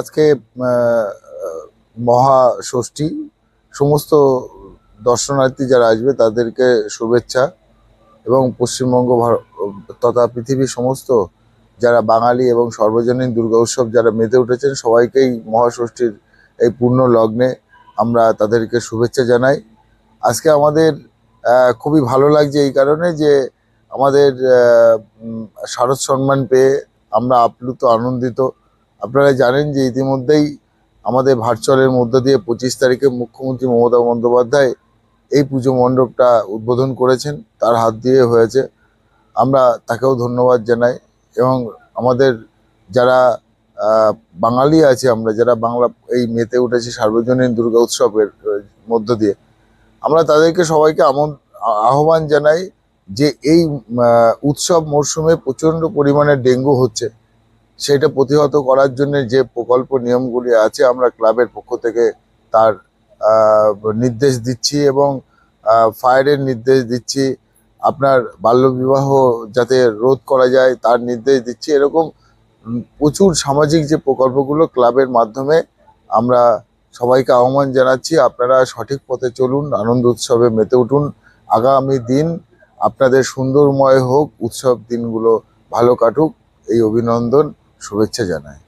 আজকে মহা ষষ্ঠী। সমস্ত দর্শনার্থী যারা আসবে তাদেরকে শুভেচ্ছা এবং পশ্চিমবঙ্গ তথা পৃথিবীর সমস্ত যারা বাঙালি এবং সর্বজনীন দুর্গা উৎসব যারা মেতে উঠেছেন, সবাইকেই মহাষষ্ঠীর এই পূর্ণ লগ্নে আমরা তাদেরকে শুভেচ্ছা জানাই। আজকে আমাদের খুবই ভালো লাগছে এই কারণে যে আমাদের শারদ সম্মান পেয়ে আমরা আপ্লুত, আনন্দিত আপনারা জানেন যে ইতিমধ্যেই আমাদের ভার্চুয়ালের মধ্য দিয়ে পঁচিশ তারিখে মুখ্যমন্ত্রী মমতা বন্দ্যোপাধ্যায় এই পুজো মণ্ডপটা উদ্বোধন করেছেন। তার হাত দিয়ে হয়েছে। আমরা তাকেও ধন্যবাদ জানাই এবং আমাদের যারা বাঙালি আছে আমরা, যারা বাংলা এই মেতে উঠেছি সার্বজনীন দুর্গা উৎসবের মধ্য দিয়ে, আমরা তাদেরকে সবাইকে আমন, আহ্বান জানাই যে এই উৎসব মরশুমে প্রচণ্ড পরিমাণে ডেঙ্গু হচ্ছে। সেটা প্রতিহত করার জন্য যে প্রকল্প নিয়মগুলি আছে, আমরা ক্লাবের পক্ষ থেকে তার নির্দেশ দিচ্ছি এবং ফায়ারের নির্দেশ দিচ্ছি। আপনার বাল্যবিবাহ যাতে রোধ করা যায়, তার নির্দেশ দিচ্ছি। এরকম প্রচুর সামাজিক যে প্রকল্পগুলো ক্লাবের মাধ্যমে আমরা সবাইকে আহ্বান জানাচ্ছি। আপনারা সঠিক পথে চলুন, আনন্দ উৎসবে মেতে উঠুন। আগামী দিন আপনাদের সুন্দরময় হোক, উৎসব দিনগুলো ভালো কাটুক। এই অভিনন্দন। শুভেচ্ছা জানাই।